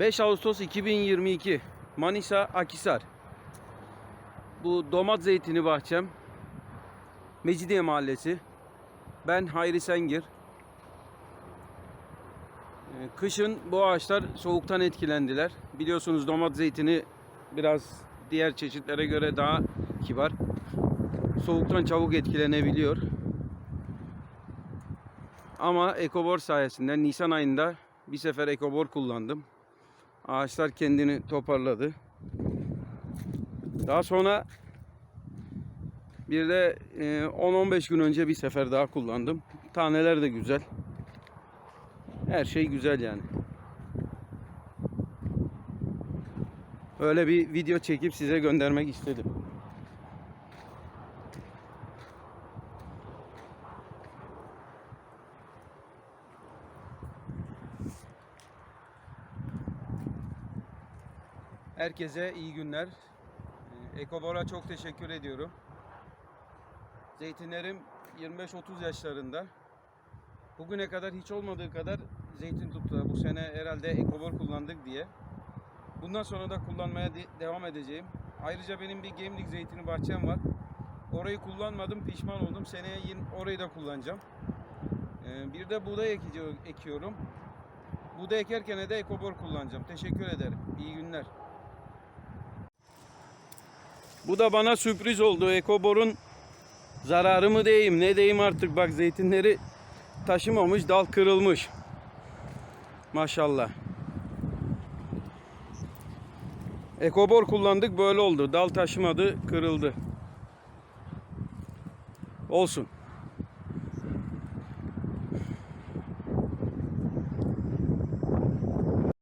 5 Ağustos 2022 Manisa Akisar. Bu domat zeytini bahçem. Mecidiye Mahallesi. Ben Hayri Sengir. Ee, Kışın bu ağaçlar soğuktan etkilendiler. Biliyorsunuz domat zeytini biraz diğer çeşitlere göre daha kibar. Soğuktan çabuk etkilenebiliyor. Ama ekobor sayesinde Nisan ayında bir sefer ekobor kullandım. Ağaçlar kendini toparladı. Daha sonra bir de e, 10-15 gün önce bir sefer daha kullandım. Taneler de güzel. Her şey güzel yani. Öyle bir video çekip size göndermek istedim. Herkese iyi günler. Ee, Ekobor'a çok teşekkür ediyorum. Zeytinlerim 25-30 yaşlarında. Bugüne kadar hiç olmadığı kadar zeytin tuttu. Bu sene herhalde Ekobor kullandık diye. Bundan sonra da kullanmaya de- devam edeceğim. Ayrıca benim bir gemlik zeytini bahçem var. Orayı kullanmadım, pişman oldum. Seneye yine orayı da kullanacağım. Ee, Bir de buğday ekiyorum. Buğday ekerken de Ekobor kullanacağım. Teşekkür ederim. İyi günler. Bu da bana sürpriz oldu. Ekobor'un zararı mı diyeyim ne diyeyim artık bak zeytinleri taşımamış dal kırılmış. Maşallah. Ekobor kullandık böyle oldu. Dal taşımadı kırıldı. Olsun.